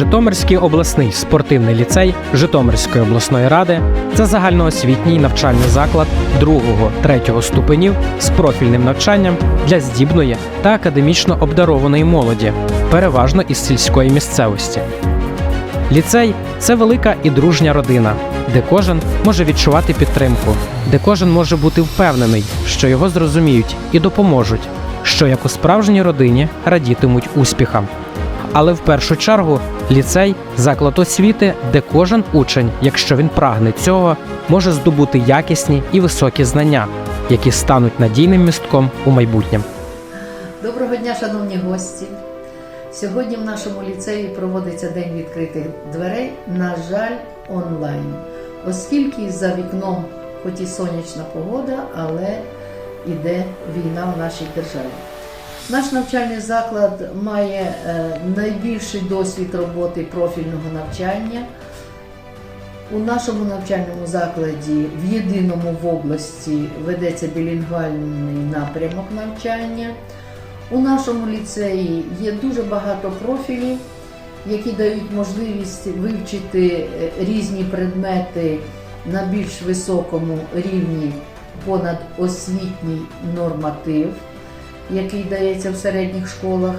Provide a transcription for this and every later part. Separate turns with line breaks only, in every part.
Житомирський обласний спортивний ліцей Житомирської обласної ради це загальноосвітній навчальний заклад 2-3 ступенів з профільним навчанням для здібної та академічно обдарованої молоді, переважно із сільської місцевості. Ліцей це велика і дружня родина, де кожен може відчувати підтримку, де кожен може бути впевнений, що його зрозуміють і допоможуть, що як у справжній родині радітимуть успіхам. Але в першу чергу ліцей заклад освіти, де кожен учень, якщо він прагне цього, може здобути якісні і високі знання, які стануть надійним містком у майбутньому.
Доброго дня, шановні гості. Сьогодні в нашому ліцеї проводиться День відкритих дверей, на жаль, онлайн, оскільки за вікном, хоч і сонячна погода, але іде війна в нашій державі. Наш навчальний заклад має е, найбільший досвід роботи профільного навчання. У нашому навчальному закладі в єдиному в області ведеться білінгвальний напрямок навчання. У нашому ліцеї є дуже багато профілів, які дають можливість вивчити е, різні предмети на більш високому рівні понад освітній норматив, який дається в середніх школах.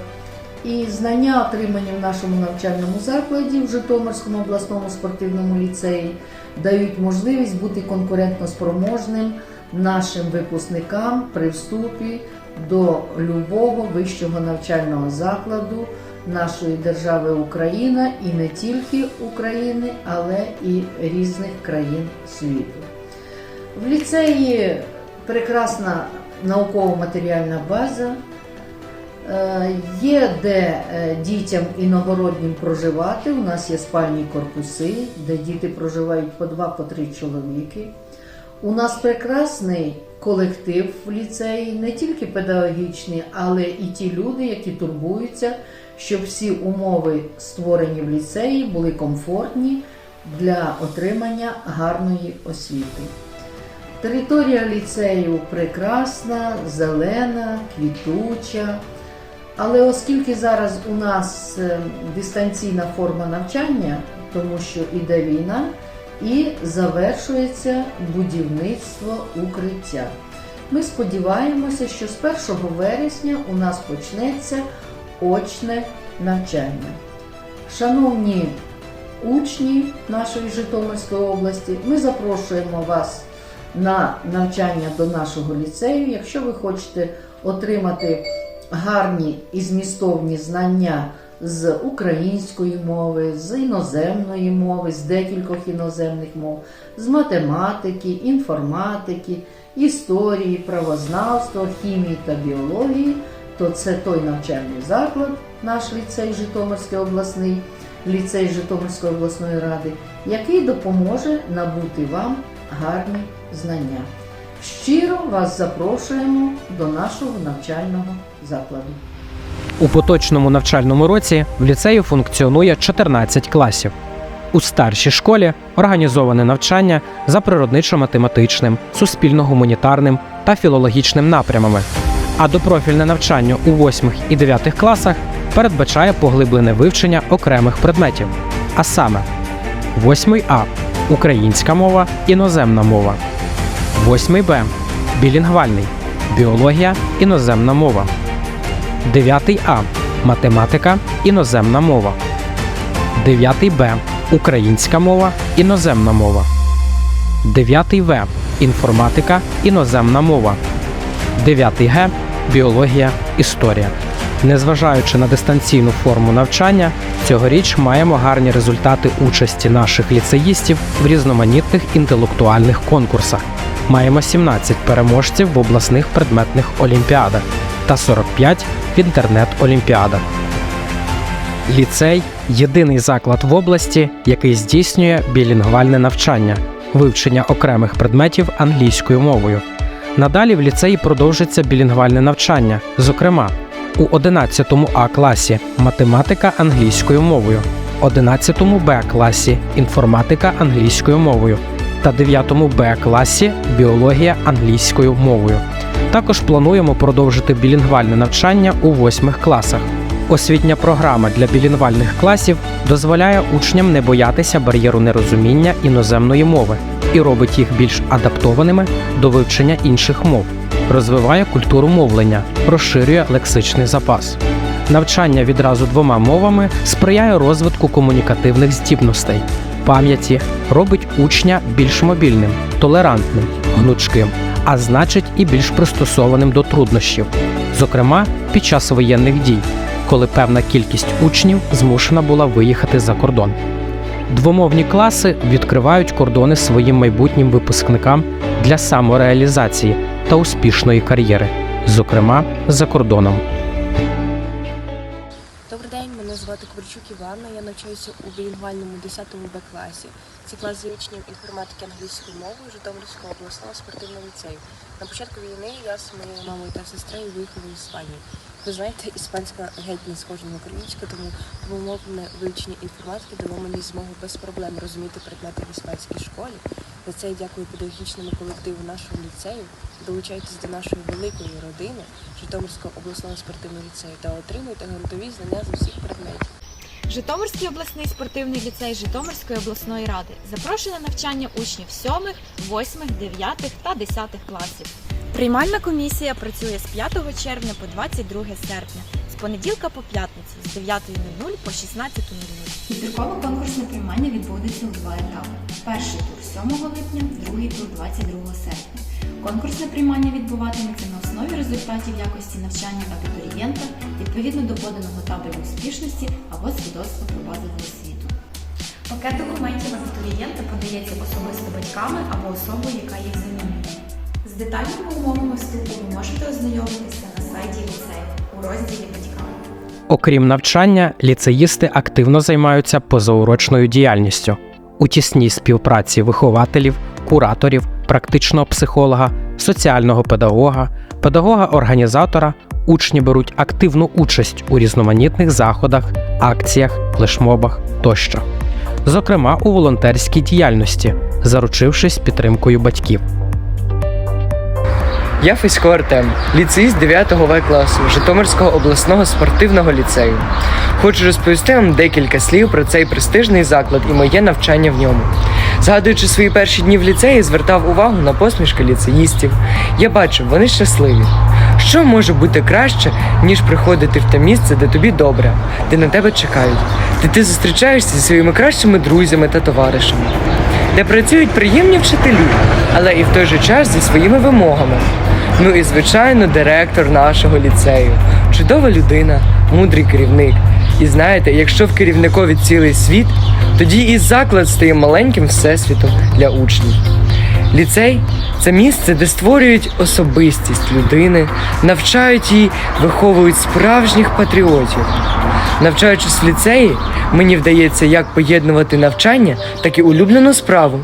І знання, отримані в нашому навчальному закладі в Житомирському обласному спортивному ліцеї, дають можливість бути конкурентноспроможним нашим випускникам при вступі до любого вищого навчального закладу нашої держави Україна і не тільки України, але і різних країн світу. В ліцеї прекрасна науково-матеріальна база. Е, Є де е, дітям іногороднім проживати. У нас є спальні корпуси, де діти проживають по два, по три чоловіки. У нас прекрасний колектив в ліцеї, не тільки педагогічний, але і ті люди, які турбуються, щоб всі умови, створені в ліцеї, були комфортні для отримання гарної освіти. Територія ліцею прекрасна, зелена, квітуча. Але оскільки зараз у нас е, дистанційна форма навчання, тому що іде війна, і завершується будівництво укриття. Ми сподіваємося, що з 1 вересня у нас почнеться очне навчання. Шановні учні нашої Житомирської області, ми запрошуємо вас на навчання до нашого ліцею. Якщо ви хочете отримати гарні і змістовні знання з української мови, з іноземної мови, з декількох іноземних мов, з математики, інформатики, історії, правознавства, хімії та біології, то це той навчальний заклад, наш ліцей Житомирський обласний, ліцей Житомирської обласної ради, який допоможе набути вам гарні знання. Щиро вас запрошуємо до нашого навчального закладу.
У поточному навчальному році в ліцеї функціонує 14 класів. У старшій школі організоване навчання за природничо-математичним, суспільно-гуманітарним та філологічним напрямами. А допрофільне навчання у 8 і 9 класах передбачає поглиблене вивчення окремих предметів. А саме 8 А українська мова, іноземна мова. 8 Б білінгвальний біологія, іноземна мова. 9 А. Математика. Іноземна мова. 9 Б. Українська мова. Іноземна мова. 9 В. Інформатика. Іноземна мова. 9 Г. Біологія. Історія. Незважаючи на дистанційну форму навчання, цьогоріч маємо гарні результати участі наших ліцеїстів в різноманітних інтелектуальних конкурсах. Маємо 17 переможців в обласних предметних олімпіадах та 45 в інтернет-олімпіадах. Ліцей єдиний заклад в області, який здійснює білінгвальне навчання, вивчення окремих предметів англійською мовою. Надалі в ліцеї продовжиться білінгвальне навчання, зокрема, у 11 А класі математика англійською мовою, 11 Б класі інформатика англійською мовою та 9 Б класі біологія англійською мовою. Також плануємо продовжити білінгвальне навчання у восьмих класах. Освітня програма для білінгвальних класів дозволяє учням не боятися бар'єру нерозуміння іноземної мови і робить їх більш адаптованими до вивчення інших мов, розвиває культуру мовлення, розширює лексичний запас. Навчання відразу двома мовами сприяє розвитку комунікативних здібностей, пам'яті, робить учня більш мобільним, толерантним, гнучким, а значить і більш пристосованим до труднощів, зокрема під час воєнних дій, коли певна кількість учнів змушена була виїхати за кордон. Двомовні класи відкривають кордони своїм майбутнім випускникам для самореалізації та успішної кар'єри, зокрема за кордоном.
Добрий день, мене звати Кварчук Іванна. Я навчаюся у білінгвальному 10 Б класі. Це клас з учнів інформатики англійською мовою Житомирського обласного спортивного ліцею. На початку війни я з моєю мамою та сестрою виїхала в Іспанію. Ви знаєте, іспанська геть не схожа на українську, тому двомовне вивчення інформатики дало мені змогу без проблем розуміти предмети в іспанській школі. За це я дякую педагогічному колективу нашого ліцею. Долучайтесь до нашої великої родини Житомирського обласного спортивного ліцею та отримуйте грунтові знання з усіх предметів.
Житомирський обласний спортивний ліцей Житомирської обласної ради запрошує на навчання учнів 7, 8, 9 та 10 класів. Приймальна комісія працює з 5 червня по 22 серпня, понеділка по п'ятницю з 9.00 по 16.00.
Відбіркове конкурсне приймання відбудеться у два етапи. Перший тур 7 липня, другий тур 22 серпня. Конкурсне приймання відбуватиметься на основі результатів якості навчання абітурієнта відповідно до поданого табелю успішності або свідоцтва про базову освіту. Пакет документів абітурієнта подається особисто батьками або особою, яка їх замінює. З детальними умовами вступу ви можете ознайомитися на сайті ліцею розділі Батьками.
Окрім навчання, ліцеїсти активно займаються позаурочною діяльністю у тісній співпраці вихователів, кураторів, практичного психолога, соціального педагога, педагога-організатора. Учні беруть активну участь у різноманітних заходах, акціях, флешмобах тощо, зокрема у волонтерській діяльності, заручившись підтримкою батьків.
Я Фесько Артем, ліцеїст 9 В класу Житомирського обласного спортивного ліцею. Хочу розповісти вам декілька слів про цей престижний заклад і моє навчання в ньому. Згадуючи свої перші дні в ліцеї, звертав увагу на посмішки ліцеїстів. Я бачив, вони щасливі. Що може бути краще, ніж приходити в те місце, де тобі добре, де на тебе чекають, де ти зустрічаєшся зі своїми кращими друзями та товаришами, де працюють приємні вчителі, але і в той же час зі своїми вимогами. Ну і звичайно, директор нашого ліцею. Чудова людина, мудрий керівник. І знаєте, якщо в керівникові цілий світ, тоді і заклад стає маленьким всесвітом для учнів. Ліцей це місце, де створюють особистість людини, навчають її, виховують справжніх патріотів. Навчаючись в ліцеї, мені вдається як поєднувати навчання, так і улюблену справу.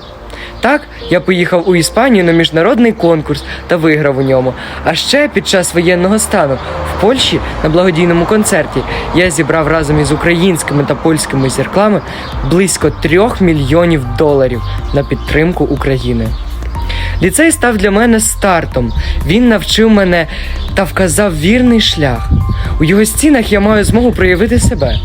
Так, я поїхав у Іспанію на міжнародний конкурс та виграв у ньому. А ще під час воєнного стану в Польщі на благодійному концерті я зібрав разом із українськими та польськими зірклами близько трьох мільйонів доларів на підтримку України. Ліцей став для мене стартом. Він навчив мене та вказав вірний шлях. У його стінах я маю змогу проявити себе.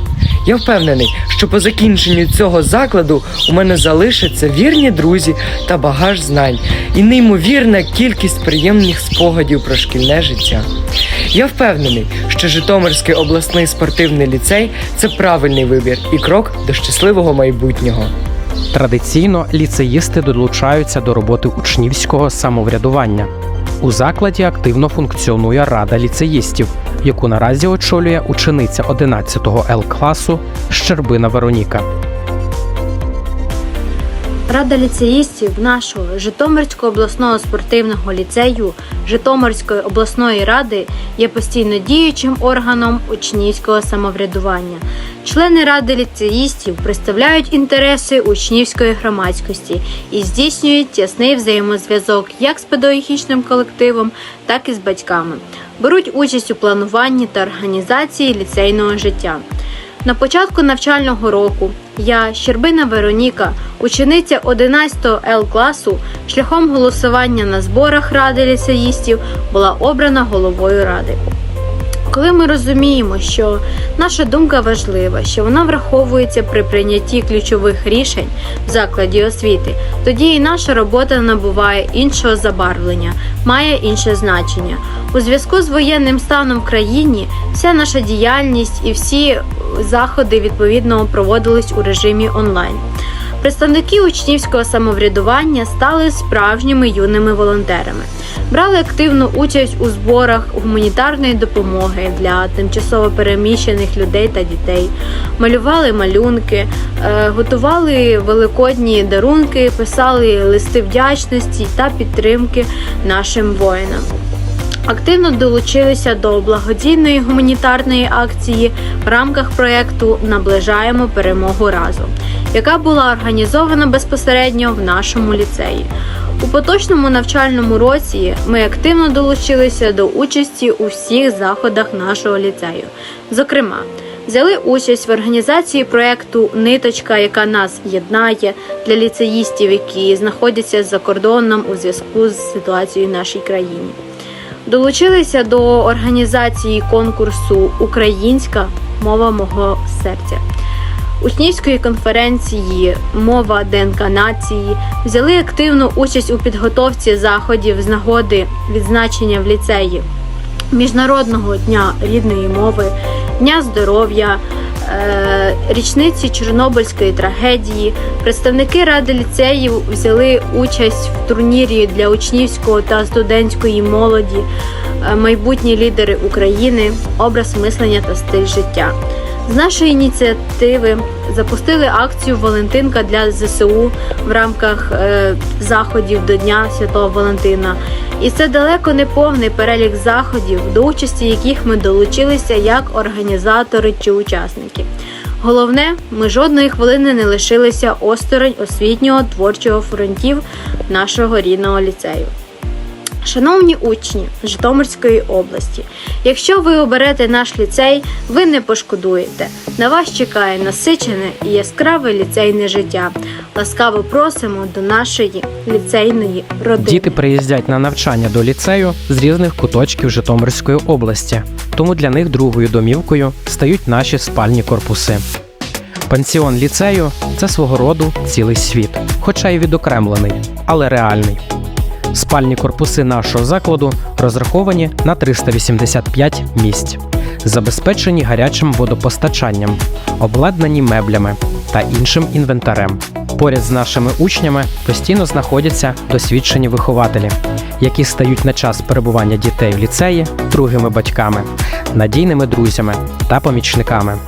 Я впевнений, що по закінченню цього закладу у мене залишаться вірні друзі та багаж знань і неймовірна кількість приємних спогадів про шкільне життя. Я впевнений, що Житомирський обласний спортивний ліцей це правильний вибір і крок до щасливого майбутнього.
Традиційно ліцеїсти долучаються до роботи учнівського самоврядування. У закладі активно функціонує рада ліцеїстів, яку наразі очолює учениця 11 Л класу Щербина Вероніка.
Рада ліцеїстів нашого Житомирського обласного спортивного ліцею Житомирської обласної ради є постійно діючим органом учнівського самоврядування. Члени ради ліцеїстів представляють інтереси учнівської громадськості і здійснюють тісний взаємозв'язок як з педагогічним колективом, так і з батьками. Беруть участь у плануванні та організації ліцейного життя. На початку навчального року я, Щербина Вероніка, учениця 11 Л класу, шляхом голосування на зборах ради ліцеїстів була обрана головою ради. Коли ми розуміємо, що наша думка важлива, що вона враховується при прийнятті ключових рішень в закладі освіти, тоді і наша робота набуває іншого забарвлення, має інше значення. У зв'язку з воєнним станом в країні вся наша діяльність і всі заходи відповідно проводились у режимі онлайн. Представники учнівського самоврядування стали справжніми юними волонтерами, брали активну участь у зборах гуманітарної допомоги для тимчасово переміщених людей та дітей, малювали малюнки, е, готували великодні дарунки, писали листи вдячності та підтримки нашим воїнам. Активно долучилися до благодійної гуманітарної акції в рамках проєкту Наближаємо перемогу разом, яка була організована безпосередньо в нашому ліцеї. У поточному навчальному році ми активно долучилися до участі у всіх заходах нашого ліцею. Зокрема, взяли участь в організації проєкту Ниточка, яка нас єднає для ліцеїстів, які знаходяться за кордоном у зв'язку з ситуацією в нашій країні. Долучилися до організації конкурсу Українська мова мого серця. Учнівської конференції Мова ДНК нації взяли активну участь у підготовці заходів з нагоди відзначення в ліцеї Міжнародного дня рідної мови, Дня здоров'я, е, річниці Чорнобильської трагедії. Представники ради ліцеїв взяли участь в турнірі для учнівського та студентської молоді, е, майбутні лідери України, образ мислення та стиль життя. З нашої ініціативи запустили акцію Валентинка для ЗСУ в рамках е, заходів до Дня Святого Валентина. І це далеко не повний перелік заходів, до участі яких ми долучилися як організатори чи учасники. Головне, ми жодної хвилини не лишилися осторонь освітнього творчого фронтів нашого рідного ліцею. Шановні учні Житомирської області, якщо ви оберете наш ліцей, ви не пошкодуєте. На вас чекає насичене і яскраве ліцейне життя. Ласкаво просимо до нашої ліцейної родини.
Діти приїздять на навчання до ліцею з різних куточків Житомирської області, тому для них другою домівкою стають наші спальні корпуси. Пансіон ліцею це свого роду цілий світ, хоча й відокремлений, але реальний. Спальні корпуси нашого закладу розраховані на 385 місць, забезпечені гарячим водопостачанням, обладнані меблями та іншим інвентарем. Поряд з нашими учнями постійно знаходяться досвідчені вихователі, які стають на час перебування дітей в ліцеї другими батьками, надійними друзями та помічниками.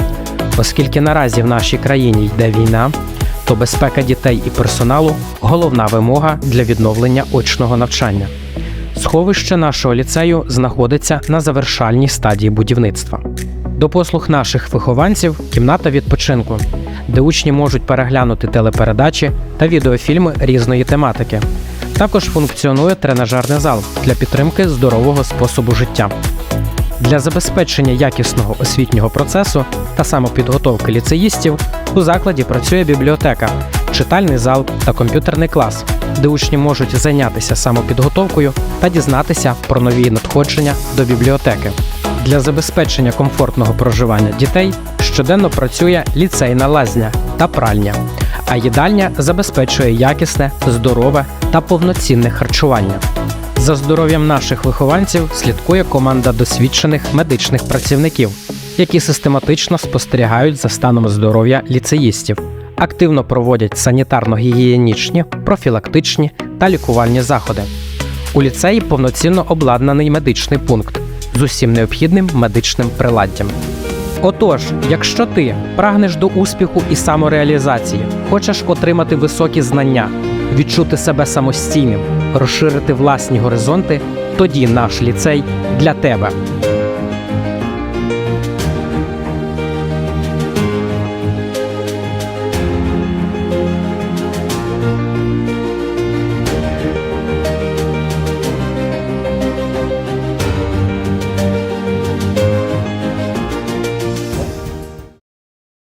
Оскільки наразі в нашій країні йде війна, то безпека дітей і персоналу головна вимога для відновлення очного навчання. Сховище нашого ліцею знаходиться на завершальній стадії будівництва. До послуг наших вихованців кімната відпочинку, де учні можуть переглянути телепередачі та відеофільми різної тематики. Також функціонує тренажерний зал для підтримки здорового способу життя. Для забезпечення якісного освітнього процесу та самопідготовки ліцеїстів у закладі працює бібліотека, читальний зал та комп'ютерний клас, де учні можуть зайнятися самопідготовкою та дізнатися про нові надходження до бібліотеки. Для забезпечення комфортного проживання дітей щоденно працює ліцейна лазня та пральня, а їдальня забезпечує якісне, здорове та повноцінне харчування. За здоров'ям наших вихованців слідкує команда досвідчених медичних працівників, які систематично спостерігають за станом здоров'я ліцеїстів, активно проводять санітарно-гігієнічні, профілактичні та лікувальні заходи. У ліцеї повноцінно обладнаний медичний пункт з усім необхідним медичним приладдям. Отож, якщо ти прагнеш до успіху і самореалізації, хочеш отримати високі знання, відчути себе самостійним, розширити власні горизонти, тоді наш ліцей для тебе.